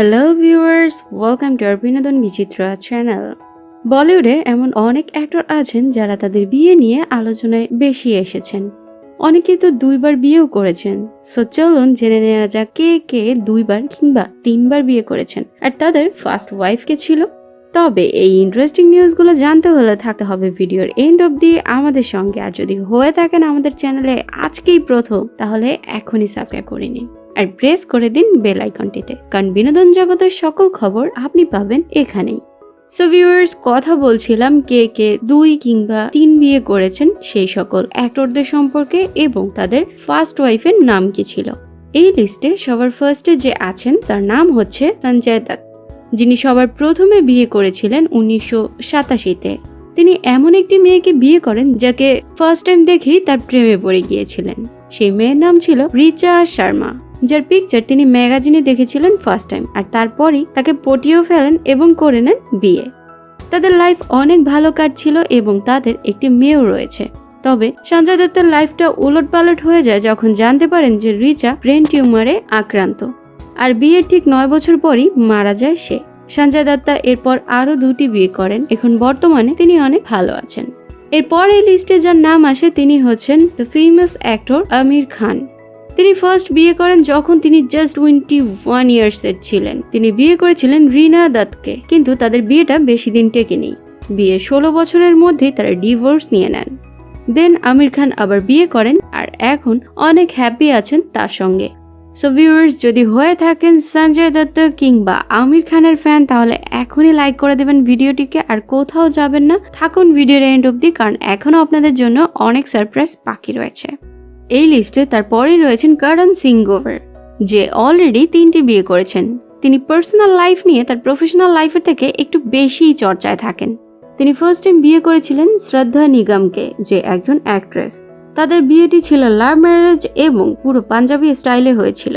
Hello viewers welcome to আর Binodon Bichitra channel বলিউডে এমন অনেক অ্যাক্টর আছেন যারা তাদের বিয়ে নিয়ে আলোচনায় বেশি এসেছেন। অনেকে তো দুইবার বিয়েও করেছেন। সো চলুন জেনে নেওয়া যাক কে কে দুইবার কিংবা তিনবার বিয়ে করেছেন। আর তাদের ফার্স্ট ওয়াইফ কে ছিল? তবে এই ইন্টারেস্টিং নিউজগুলো জানতে হলে থাকতে হবে ভিডিওর এন্ড অবধি আমাদের সঙ্গে। আর যদি হয়ে থাকেন আমাদের চ্যানেলে আজকেই প্রথম, তাহলে এখনই সাবস্ক্রাইব করে নিন। আর প্রেস করে দিন বেল আইকনটিতে কারণ বিনোদন জগতের সকল খবর আপনি পাবেন এখানেই। সো ভিউয়ার্স কথা বলছিলাম কে কে দুই কিংবা তিন বিয়ে করেছেন সেই সকল অ্যাক্টরদের সম্পর্কে এবং তাদের ফার্স্ট ওয়াইফের নাম কি ছিল? এই লিস্টে সবার ফার্স্টে যে আছেন, তার নাম হচ্ছে সঞ্জয় দত্ত। যিনি সবার প্রথমে বিয়ে করেছিলেন উনিশশো সাতাশিতে। তিনি এমন একটি মেয়েকে বিয়ে করেন যাকে ফার্স্ট টাইম দেখেই তার প্রেমে পড়ে গিয়েছিলেন। সেই মেয়ের নাম ছিল রিচা শর্মা, যার পিকচার তিনি ম্যাগাজিনে দেখেছিলেন ফার্স্ট টাইম আর তারপরই তাকে পটিয়েও ফেলেন এবং করে নেন বিয়ে। তাদের লাইফ অনেক ভালো কাটছিল এবং তাদের একটি মেয়েও রয়েছে। তবে সঞ্জয় দত্তের লাইফটা উলট পালট হয়ে যায় যখন জানতে পারেন যে রিচা ব্রেন টিউমারে আক্রান্ত। আর বিয়ের ঠিক নয় বছর পরই মারা যায় সে। সঞ্জয় দত্তা এরপর আরও দুটি বিয়ে করেন। এখন বর্তমানে তিনি অনেক ভালো আছেন। এরপর এই লিস্টে যার নাম আসে তিনি হচ্ছেন the famous actor Aamir Khan. তিনি ফার্স্ট বিয়ে করেন যখন তিনি জাস্ট টোয়েন্টি ওয়ান ইয়ার্স এর ছিলেন। তিনি বিয়ে করেছিলেন রিনা দত্তকে কিন্তু তাদের বিয়েটা বেশি দিন টেকেনি। বিয়ের ষোলো বছরের মধ্যেই তারা ডিভোর্স নিয়ে নেন। দেন আমির খান আবার বিয়ে করেন আর এখন অনেক হ্যাপি আছেন তার সঙ্গে। সো ভিউয়ার্স যদি হয়ে থাকেন সঞ্জয় দত্ত কিংবা আমির খানের ফ্যান তাহলে এখনই লাইক করে দেবেন ভিডিওটিকে আর কোথাও যাবেন না। থাকুন ভিডিওর এন্ড অব্দি কারণ এখনও আপনাদের জন্য অনেক সারপ্রাইজ বাকি রয়েছে। এই লিস্টে তারপরেই রয়েছেন করণ সিং গোভার যে অলরেডি তিনটি বিয়ে করেছেন। তিনি পার্সোনাল লাইফ নিয়ে তার প্রফেশনাল লাইফের থেকে একটু বেশিই চর্চায় থাকেন। তিনি ফার্স্ট টাইম বিয়ে করেছিলেন শ্রদ্ধা নিগমকে, যে একজন অ্যাক্ট্রেস তাদের বিয়েটি ছিল লাভ ম্যারেজ এবং পুরো পাঞ্জাবি স্টাইলে হয়েছিল।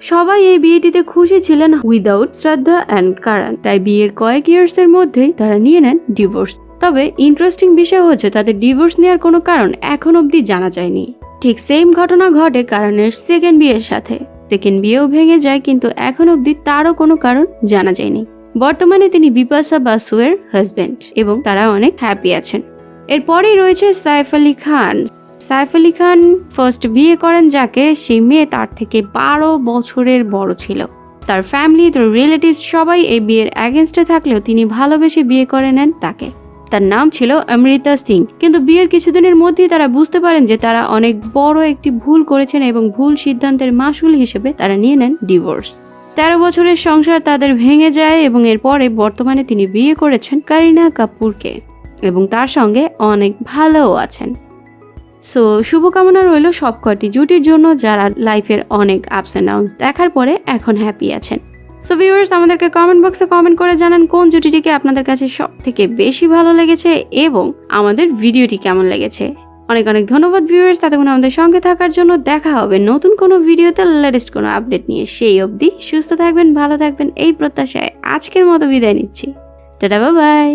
সবাই এই বিয়েটিতে খুশি ছিলেন উইদাউট শ্রদ্ধা অ্যান্ড কারণ তাই বিয়ের কয়েক ইয়ার্স এর মধ্যেই তারা নিয়ে নেন ডিভোর্স তবে ইন্টারেস্টিং বিষয় হচ্ছে তাদের ডিভোর্স নেওয়ার কোনো কারণ এখন অবধি জানা যায়নি। ঠিক সেম ঘটনা ঘটে কারণের সেকেন্ড বিয়ের সাথে। সেকেন্ড বিয়েও ভেঙে যায় কিন্তু এখন অবধি তারও কোনো কারণ জানা যায়নি। বর্তমানে তিনি বিপাশা বাসুয়ের হাজবেন্ড এবং তারা অনেক হ্যাপি আছেন। এরপরেই রয়েছে সাইফ আলী খান। সাইফ আলী খান ফার্স্ট বিয়ে করেন যাকে সেই মেয়ে তার থেকে বারো বছরের বড় ছিল। তার ফ্যামিলি তার রিলেটিভ সবাই এই বিয়ের অ্যাগেনস্টে থাকলেও তিনি ভালোবেসে বিয়ে করে নেন তাকে। তার নাম ছিল অমৃতা সিং। কিন্তু বিয়ের কিছুদিনের মধ্যেই তারা বুঝতে পারেন যে তারা অনেক বড় একটি ভুল করেছেন এবং ভুল সিদ্ধান্তের মাসুল হিসেবে তারা নিয়ে নেন ডিভোর্স তেরো বছরের সংসার তাদের ভেঙে যায় এবং এরপরে বর্তমানে তিনি বিয়ে করেছেন কারিনা কাপুরকে এবং তার সঙ্গে অনেক ভালোও আছেন। সো শুভকামনা রইল সবকটি জুটির জন্য যারা লাইফের অনেক আপস অ্যান্ড ডাউনস দেখার পরে এখন হ্যাপি আছেন। সো ভিউয়ার্স আমাদেরকে কমেন্ট বক্সে কমেন্ট করে জানান কোন জুটিটিকে আপনাদের কাছে সব থেকে বেশি ভালো লেগেছে এবং আমাদের ভিডিওটি কেমন লেগেছে। অনেক অনেক ধন্যবাদ ভিউয়ার্স এতক্ষণ আমাদের সঙ্গে থাকার জন্য দেখা হবে নতুন কোনো ভিডিওতে লেটেস্ট কোনো আপডেট নিয়ে সেই অবধি সুস্থ থাকবেন, ভালো থাকবেন। এই প্রত্যাশায় আজকের মতো বিদায় নিচ্ছি। Tata bye